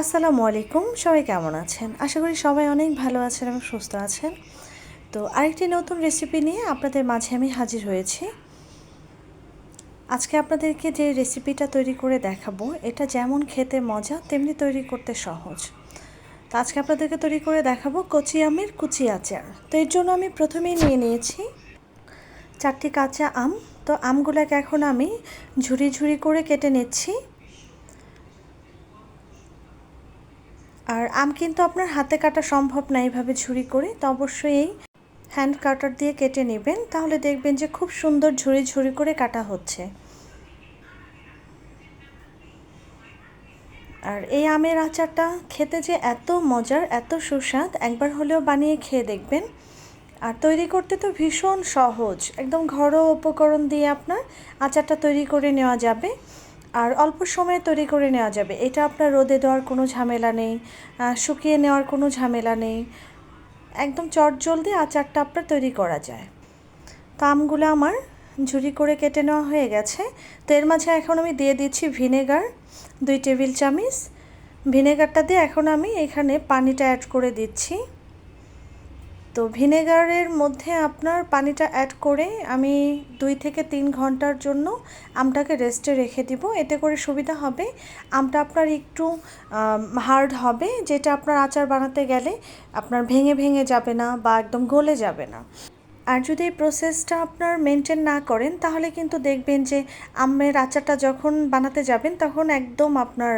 আসসালামু আলাইকুম, সবাই কেমন আছেন? আশা করি সবাই অনেক ভালো আছেন এবং সুস্থ আছেন। তো আরেকটি নতুন রেসিপি নিয়ে আপনাদের মাঝে আমি হাজির হয়েছি। আজকে আপনাদেরকে যে রেসিপিটা তৈরি করে দেখাবো, এটা যেমন খেতে মজা, তেমনি তৈরি করতে সহজ। তো আজকে আপনাদেরকে তৈরি করে দেখাবো কচি আমের কুচি আচার। তো এর জন্য আমি প্রথমেই নিয়ে নিয়েছি চারটি কাঁচা আম। তো আমগুলোকে এখন আমি ঝুরি ঝুরি করে কেটে নিচ্ছি। আর আম কিন্তু আপনার হাতে কাটা সম্ভব না এইভাবে ঝুরি করে, তো অবশ্যই এই হ্যান্ড কাটার দিয়ে কেটে নেবেন। তাহলে দেখবেন যে খুব সুন্দর ঝুরি ঝুরি করে কাটা হচ্ছে। আর এই আমের আচারটা খেতে যে এত মজার, এত সুস্বাদ, একবার হলেও বানিয়ে খেয়ে দেখবেন। আর তৈরি করতে তো ভীষণ সহজ, একদম ঘরোয়া উপকরণ দিয়ে আপনার আচারটা তৈরি করে নেওয়া যাবে। আর অল্প সময়ে তৈরি করে নেওয়া যাবে। এটা আপনার রোদে দেওয়ার কোনো ঝামেলা নেই শুকিয়ে নেওয়ার কোনো ঝামেলা নেই। একদম চট জলদি আচারটা আপনার তৈরি করা যায়। তো আমগুলো আমার ঝুরি করে কেটে নেওয়া হয়ে গেছে। তো এর মাঝে এখন আমি দিয়ে দিচ্ছি ভিনেগার, দুই টেবিল চামিচ। ভিনেগারটা দিয়ে এখন আমি এখানে পানিটা অ্যাড করে দিচ্ছি। তো ভিনেগারের মধ্যে আপনার পানিটা অ্যাড করে আমি দুই থেকে তিন ঘণ্টার জন্য আমটাকে রেস্টে রেখে দিব। এতে করে সুবিধা হবে। আমটা আপনার একটু হার্ড হবে, যেটা আপনার আচার বানাতে গেলে আপনার ভেঙে ভেঙে যাবে না বা একদম গলে যাবে না। আর যদি এই প্রসেসটা আপনার মেনটেন না করেন, তাহলে কিন্তু দেখবেন যে আমের আচারটা যখন বানাতে যাবেন, তখন একদম আপনার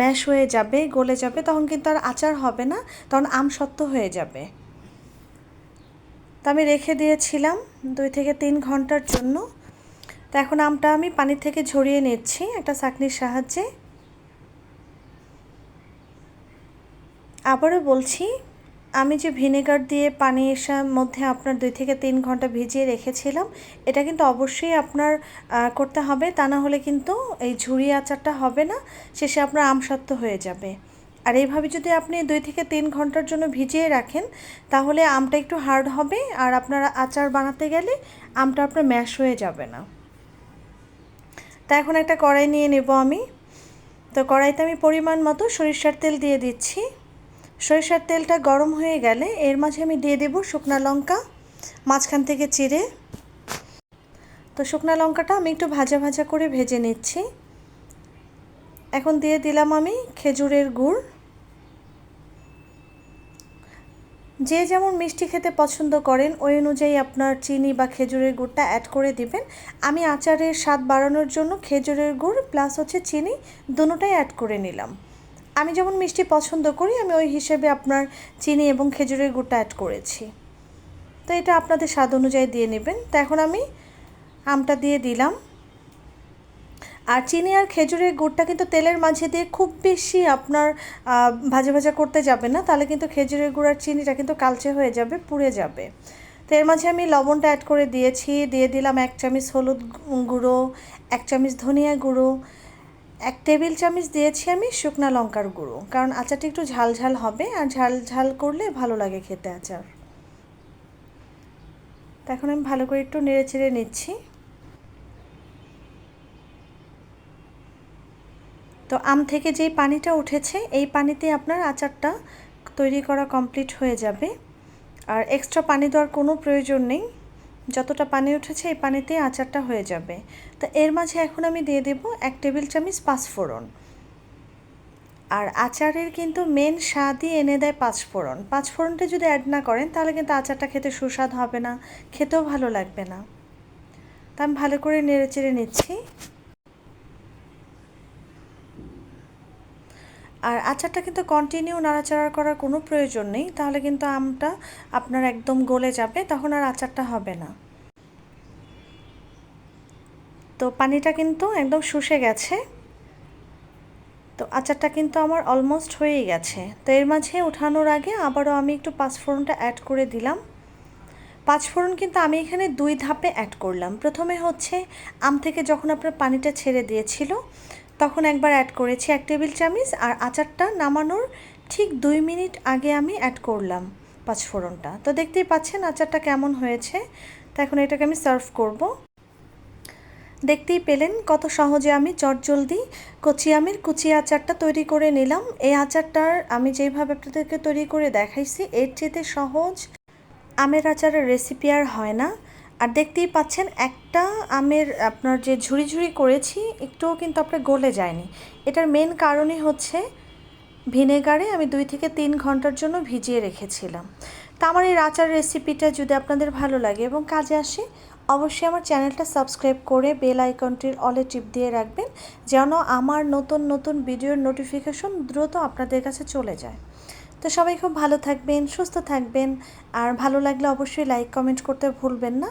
ম্যাশ হয়ে যাবে, গলে যাবে, তখন কিন্তু আর আচার হবে না, তখন আম শক্ত হয়ে যাবে। তো আমি রেখে দিয়েছিলাম দুই থেকে তিন ঘণ্টার জন্য। তো এখন আমটা আমি পানি থেকে ঝরিয়ে নিচ্ছি একটা চাকনির সাহায্যে। আবারও বলছি, আমি যে ভিনেগার দিয়ে পানি এসার মধ্যে আপনার দুই থেকে তিন ঘণ্টা ভিজিয়ে রেখেছিলাম, এটা কিন্তু অবশ্যই আপনার করতে হবে। তা না হলে কিন্তু এই ঝুড়ি আচারটা হবে না, শেষে আপনার আমসত্ব হয়ে যাবে। আর এইভাবে যদি আপনি দুই থেকে তিন ঘণ্টার জন্য ভিজিয়ে রাখেন, তাহলে আমটা একটু হার্ড হবে আর আপনার আচার বানাতে গেলে আমটা আপনার ম্যাশ হয়ে যাবে না। তা এখন একটা কড়াই নিয়ে নেব আমি। তো কড়াইতে আমি পরিমাণ মতো সরিষার তেল দিয়ে দিচ্ছি। সরিষার তেলটা গরম হয়ে গেলে এর মাঝে আমি দিয়ে দেব শুকনা লঙ্কা, মাঝখান থেকে চিড়ে। তো শুকনা লঙ্কাটা আমি একটু ভাজা ভাজা করে ভেজে নিচ্ছি। এখন দিয়ে দিলাম আমি খেজুরের গুড়। যে যেমন মিষ্টি খেতে পছন্দ করেন, ওই অনুযায়ী আপনার চিনি বা খেজুরের গুড়টা অ্যাড করে দিবেন। আমি আচারের স্বাদ বাড়ানোর জন্য খেজুরের গুড় প্লাস হচ্ছে চিনি দুটোটাই অ্যাড করে নিলাম। আমি যেমন মিষ্টি পছন্দ করি, আমি ওই হিসেবে আপনার চিনি এবং খেজুরের গুড়টা অ্যাড করেছি। তো এটা আপনাদের স্বাদ অনুযায়ী দিয়ে নেবেন। তো এখন আমি আমটা দিয়ে দিলাম। আর চিনি আর খেজুরের গুড়টা কিন্তু তেলের মাঝে দিয়ে খুব বেশি আপনার ভাজা ভাজা করতে যাবে না। তাহলে কিন্তু খেজুরের গুড় আর চিনিটা কিন্তু কালচে হয়ে যাবে, পুড়ে যাবে। তো এর মাঝে আমি লবণটা অ্যাড করে দিয়েছি। দিয়ে দিলাম এক চামচ হলুদ গুঁড়ো, এক চামচ ধনিয়া গুঁড়ো, এক টেবিল চামচ দিয়েছি আমি শুকনা লঙ্কার গুঁড়ো। কারণ আচারটা একটু ঝাল ঝাল হবে আর ঝাল ঝাল করলে ভালো লাগে খেতে আচার। তো এখন আমি ভালো করে একটু নেড়ে চেড়ে নিচ্ছি। তো আম থেকে যেই পানিটা উঠেছে, এই পানিতে আপনার আচারটা তৈরি করা কমপ্লিট হয়ে যাবে। আর এক্সট্রা পানি দেওয়ার কোনো প্রয়োজন নেই। যতটা পানি উঠেছে, এই পানিতে আচারটা হয়ে যাবে। তো এর মাঝে এখন আমি দিয়ে দেব এক টেবিল চামচ পাঁচফোড়ন। আর আচারের কিন্তু মেন স্বাদই এনে দেয় পাঁচফোড়ন। পাঁচফোড়নটা যদি অ্যাড না করেন, তাহলে কিন্তু আচারটা খেতে সুস্বাদ হবে না, খেতেও ভালো লাগবে না। তা আমি ভালো করে নেড়ে চেড়ে নিচ্ছি। আর আচারটা কিন্তু কন্টিনিউ নাড়াচাড়া করার কোনো প্রয়োজন নেই, তাহলে কিন্তু আমটা আপনার একদম গলে যাবে, তখন আর আচারটা হবে না। তো পানিটা কিন্তু একদম শুষে গেছে। তো আচারটা কিন্তু আমার অলমোস্ট হয়েই গেছে। তো এর মাঝে ওঠানোর আগে আবারও আমি একটু পাঁচফোড়নটা অ্যাড করে দিলাম। পাঁচফোড়ন কিন্তু আমি এখানে দুই ধাপে অ্যাড করলাম। প্রথমে হচ্ছে, আম থেকে যখন আপনার পানিটা ছেড়ে দিয়েছিল তখন একবার অ্যাড করেছি এক টেবিল চামচ আর আচারটা নামানোর ঠিক দুই মিনিট আগে আমি অ্যাড করলাম পাঁচফোড়নটা তো দেখতেই পাচ্ছেন আচারটা কেমন হয়েছে। তো এখন এটাকে আমি সার্ভ করব। দেখতেই পেলেন কত সহজে আমি চটজলদি কচি আমের কুচি আচারটা তৈরি করে নিলাম। এই আচারটার আমি যেভাবে আপনাদেরকে তৈরি করে দেখাইছি, এর চেয়েতে সহজ আমের আচারের রেসিপি আর হয় না। আর দেখতেই পাচ্ছেন, একটা আমের আপনার যে ঝুড়ি ঝুড়ি করেছি, একটুও কিন্তু আপনার গলে যায়নি। এটার মেন কারণই হচ্ছে ভিনেগারে আমি দুই থেকে তিন ঘণ্টার জন্য ভিজিয়ে রেখেছিলাম। তা আমার এই আচার রেসিপিটা যদি আপনাদের ভালো লাগে এবং কাজে আসে, অবশ্যই আমার চ্যানেলটা সাবস্ক্রাইব করে বেল আইকনটির অলে টিপ দিয়ে রাখবেন, যেন আমার নতুন নতুন ভিডিওর নোটিফিকেশন দ্রুত আপনাদের কাছে চলে যায়। তো সবাই খুব ভালো থাকবেন, সুস্থ থাকবেন, আর ভালো লাগলে অবশ্যই লাইক কমেন্ট করতে ভুলবেন না।